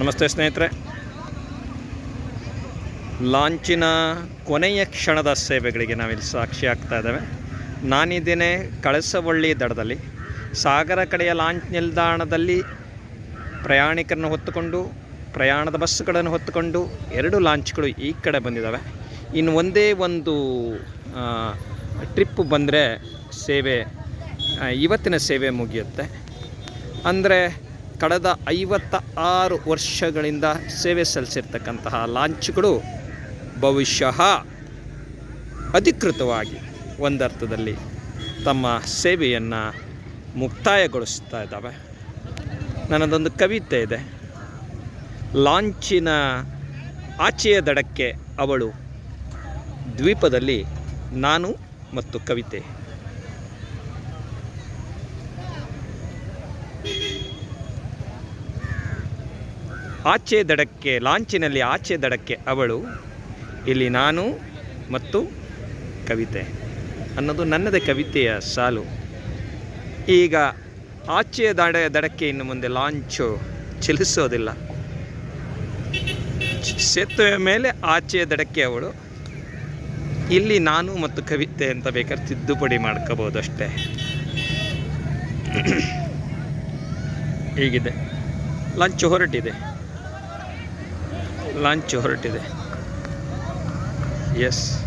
ನಮಸ್ತೆ ಸ್ನೇಹಿತರೆ. ಲಾಂಚಿನ ಕೊನೆಯ ಕ್ಷಣದ ಸೇವೆಗಳಿಗೆ ನಾವಿಲ್ಲಿ ಸಾಕ್ಷಿ ಆಗ್ತಾ ಇದ್ದೇವೆ. ನಾನಿದ್ದೇನೆ ಕಳಸವಳ್ಳಿ ದಡದಲ್ಲಿ. ಸಾಗರ ಕಡೆಯ ಲಾಂಚ್ ನಿಲ್ದಾಣದಲ್ಲಿ ಪ್ರಯಾಣಿಕರನ್ನು ಹೊತ್ತುಕೊಂಡು, ಪ್ರಯಾಣದ ಬಸ್ಸುಗಳನ್ನು ಹೊತ್ತುಕೊಂಡು ಎರಡು ಲಾಂಚ್ಗಳು ಈ ಕಡೆ ಬಂದಿದ್ದಾವೆ. ಇನ್ನು ಒಂದೇ ಒಂದು ಟ್ರಿಪ್ ಬಂದರೆ ಸೇವೆ ಇವತ್ತಿನ ಸೇವೆ ಮುಗಿಯುತ್ತೆ. ಅಂದರೆ ಕಳೆದ ಐವತ್ತ ಆರು ವರ್ಷಗಳಿಂದ ಸೇವೆ ಸಲ್ಲಿಸಿರ್ತಕ್ಕಂತಹ ಲಾಂಚ್ಗಳು ಬಹುಶಃ ಅಧಿಕೃತವಾಗಿ ಒಂದರ್ಥದಲ್ಲಿ ತಮ್ಮ ಸೇವೆಯನ್ನು ಮುಕ್ತಾಯಗೊಳಿಸ್ತಾ ಇದ್ದಾವೆ. ನನ್ನದೊಂದು ಕವಿತೆ ಇದೆ. ಲಾಂಚಿನ ಆಚೆಯ ದಡಕ್ಕೆ ಅವಳು ದ್ವೀಪದಲ್ಲಿ ನಾನು ಮತ್ತು ಕವಿತೆ. ಆಚೆ ದಡಕ್ಕೆ, ಲಾಂಚಿನಲ್ಲಿ ಆಚೆ ದಡಕ್ಕೆ ಅವಳು, ಇಲ್ಲಿ ನಾನು ಮತ್ತು ಕವಿತೆ ಅನ್ನೋದು ನನ್ನದೇ ಕವಿತೆಯ ಸಾಲು. ಈಗ ಆಚೆಯ ದಡ, ದಡಕ್ಕೆ ಇನ್ನು ಮುಂದೆ ಲಾಂಚು ಚಲಿಸೋದಿಲ್ಲ. ಸೇತುವೆ ಮೇಲೆ ಆಚೆಯ ದಡಕ್ಕೆ ಅವಳು, ಇಲ್ಲಿ ನಾನು ಮತ್ತು ಕವಿತೆ ಅಂತ ಬೇಕಾದ್ರೆ ತಿದ್ದುಪಡಿ ಮಾಡ್ಕೋಬೋದು ಅಷ್ಟೇ. ಹೀಗಿದೆ. ಲಂಚ್ ಹೊರಟಿದೆ. ಲಾಂಚ್ ಹೊರಟಿದೆ. ಎಸ್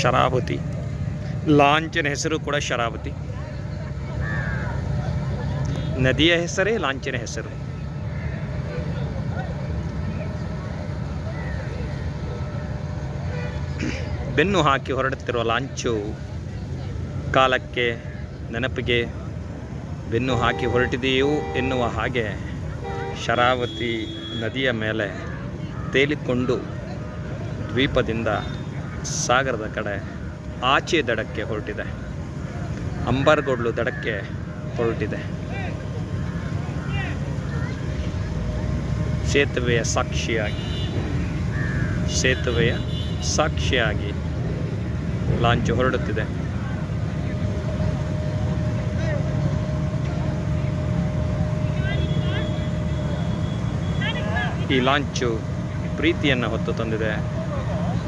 ಶರಾವತಿ. ಲಾಂಚಿನ ಹೆಸರು ಕೂಡ ಶರಾವತಿ. ನದಿಯ ಹೆಸರೇ ಲಾಂಚಿನ ಹೆಸರು. ಬೆನ್ನು ಹಾಕಿ ಹೊರಡುತ್ತಿರುವ ಲಾಂಚು ಕಾಲಕ್ಕೆ ನೆನಪಿಗೆ ಬೆನ್ನು ಹಾಕಿ ಹೊರಟಿದೆಯೋ ಎನ್ನುವ ಹಾಗೆ ಶರಾವತಿ ನದಿಯ ಮೇಲೆ ತೇಲಿಕೊಂಡು ದ್ವೀಪದಿಂದ ಸಾಗರದ ಕಡೆ ಆಚೆ ದಡಕ್ಕೆ ಹೊರಟಿದೆ. ಅಂಬರ್ಗೊಡ್ಲು ದಡಕ್ಕೆ ಹೊರಟಿದೆ. ಸೇತುವೆಯ ಸಾಕ್ಷಿಯಾಗಿ, ಸೇತುವೆಯ ಸಾಕ್ಷಿಯಾಗಿ ಲಾಂಚ್ ಹೊರಡುತ್ತಿದೆ. ಈ ಲಾಂಚು ಪ್ರೀತಿಯನ್ನು ಹೊತ್ತು ತಂದಿದೆ,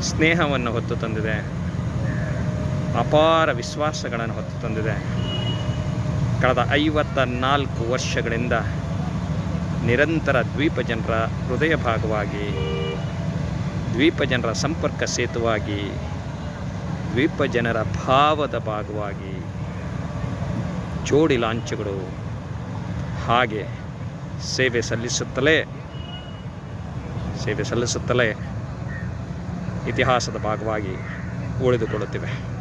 ಸ್ನೇಹವನ್ನು ಹೊತ್ತು ತಂದಿದೆ, ಅಪಾರ ವಿಶ್ವಾಸಗಳನ್ನು ಹೊತ್ತು ತಂದಿದೆ. ಕಳೆದ ಐವತ್ತ ನಾಲ್ಕು ವರ್ಷಗಳಿಂದ ನಿರಂತರ ದ್ವೀಪ ಜನರ ಹೃದಯ ಭಾಗವಾಗಿ ದ್ವೀಪ ಜನರ ಸಂಪರ್ಕ ಸೇತುವಾಗಿ, ದ್ವೀಪ ಜನರ ಭಾವದ ಭಾಗವಾಗಿ ಜೋಡಿ ಲಾಂಚುಗಳು ಹಾಗೆ ಸೇವೆ ಸಲ್ಲಿಸುತ್ತಲೇ ಸೇವೆ ಸಲ್ಲಿಸುತ್ತಲೇ ಇತಿಹಾಸದ ಭಾಗವಾಗಿ ಉಳಿದುಕೊಳ್ಳುತ್ತಿವೆ.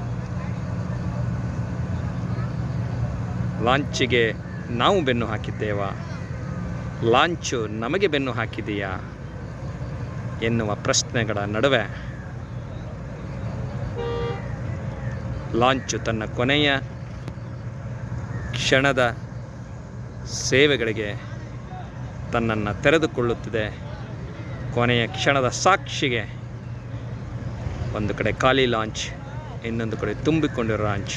ಲಾಂಚಿಗೆ ನಾವು ಬೆನ್ನು ಹಾಕಿದ್ದೇವಾ? ಲಾಂಚು ನಮಗೆ ಬೆನ್ನು ಹಾಕಿದೆಯಾ? ಎನ್ನುವ ಪ್ರಶ್ನೆಗಳ ನಡುವೆ ಲಾಂಚು ತನ್ನ ಕೊನೆಯ ಕ್ಷಣದ ಸೇವೆಗಳಿಗೆ ತನ್ನನ್ನು ತೆರೆದುಕೊಳ್ಳುತ್ತಿದೆ. ಕೊನೆಯ ಕ್ಷಣದ ಸಾಕ್ಷಿಗೆ ಒಂದು ಕಡೆ ಖಾಲಿ ಲಾಂಚ್, ಇನ್ನೊಂದು ಕಡೆ ತುಂಬಿಕೊಂಡಿರೋ ಲಾಂಚ್.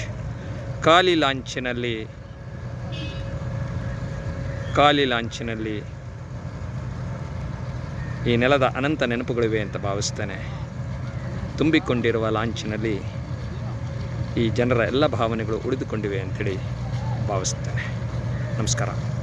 ಖಾಲಿ ಲಾಂಚಿನಲ್ಲಿ ಖಾಲಿ ಲಾಂಚಿನಲ್ಲಿ ಈ ನೆಲದ ಅನಂತ ನೆನಪುಗಳಿವೆ ಅಂತ ಭಾವಿಸ್ತೇನೆ. ತುಂಬಿಕೊಂಡಿರುವ ಲಾಂಚಿನಲ್ಲಿ ಈ ಜನರ ಎಲ್ಲ ಭಾವನೆಗಳು ಉಳಿದುಕೊಂಡಿವೆ ಅಂಥೇಳಿ ಭಾವಿಸ್ತೇನೆ. ನಮಸ್ಕಾರ.